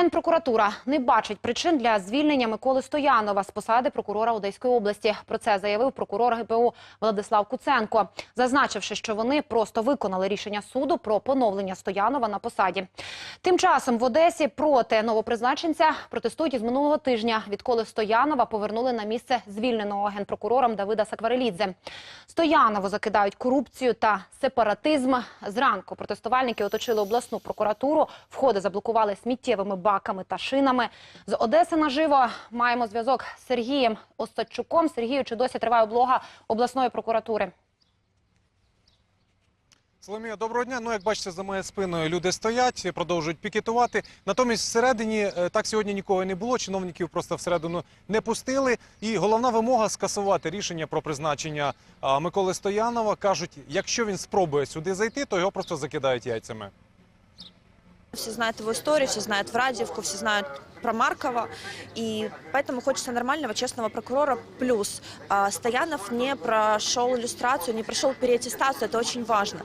Генпрокуратура не бачить причин для звільнення Миколи Стоянова з посади прокурора Одеської області. Про це заявив прокурор ГПУ Владислав Куценко, зазначивши, що вони просто виконали рішення суду про поновлення Стоянова на посаді. Тим часом в Одесі проти новопризначенця протестують із минулого тижня, відколи Стоянова повернули на місце звільненого генпрокурором Давида Сакварелідзе. Стоянову закидають корупцію та сепаратизм. Зранку протестувальники оточили обласну прокуратуру. Входи заблокували сміттєвими баками та шинами. З Одеси наживо маємо зв'язок з Сергієм Остачуком. Сергію, чи досі триває облога обласної прокуратури? Соломія, доброго дня. Ну, як бачите, за моєю спиною люди стоять, продовжують пікетувати. Натомість всередині е, так сьогодні нікого не було. Чиновників просто всередину не пустили. І головна вимога скасувати рішення про призначення Миколи Стоянова. кажуть, якщо він спробує сюди зайти, то його просто закидають яйцями. Все знают его историю, все знают Врадиевку, все знают про Маркова. И поэтому хочется нормального, честного прокурора. Плюс а, Стоянов не прошел иллюстрацию, не прошел переаттестацию. Это очень важно.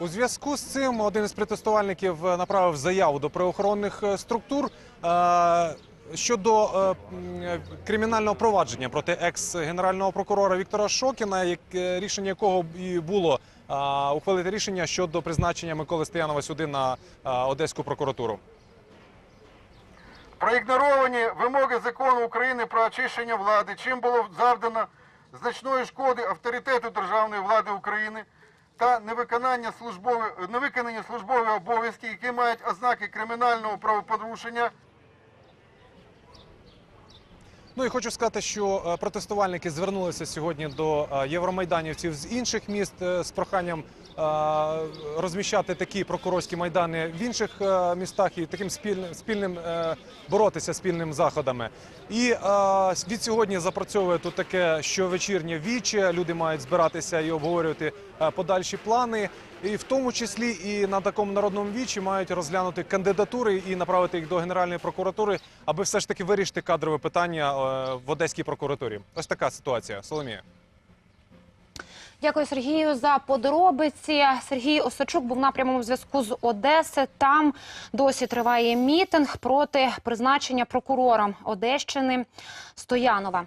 У зв'язку з цим один із протестувальників е, направив заяву до правоохоронних е, структур е, щодо кримінального провадження проти екс-генерального прокурора Віктора Шокіна, як- рішення якого і було ухвалити рішення щодо призначення Миколи Стоянова сюди на Одеську прокуратуру. проігноровані вимоги закону України про очищення влади, чим було завдано значної шкоди авторитету державної влади України та невиконання службових невиконання службові обов'язки, які мають ознаки кримінального правопорушення. Ну і хочу сказати, що е, протестувальники звернулися сьогодні до е, євромайданівців з інших міст е, з проханням розміщати такі прокурорські майдани в інших містах і таким спільним спільним боротися спільними заходами. І від сьогодні запрацьовує тут таке щовечірнє віче. Люди мають збиратися і обговорювати подальші плани. І в тому числі і на такому народному вічі мають розглянути кандидатури і направити їх до Генеральної прокуратури, аби все ж таки вирішити кадрове питання в Одеській прокуратурі. Ось така ситуація. Соломія. Дякую Сергію за подробиці. Сергій Осачук був на прямому зв'язку з Одеси. Там досі триває мітинг проти призначення прокурором Одещини Стоянова.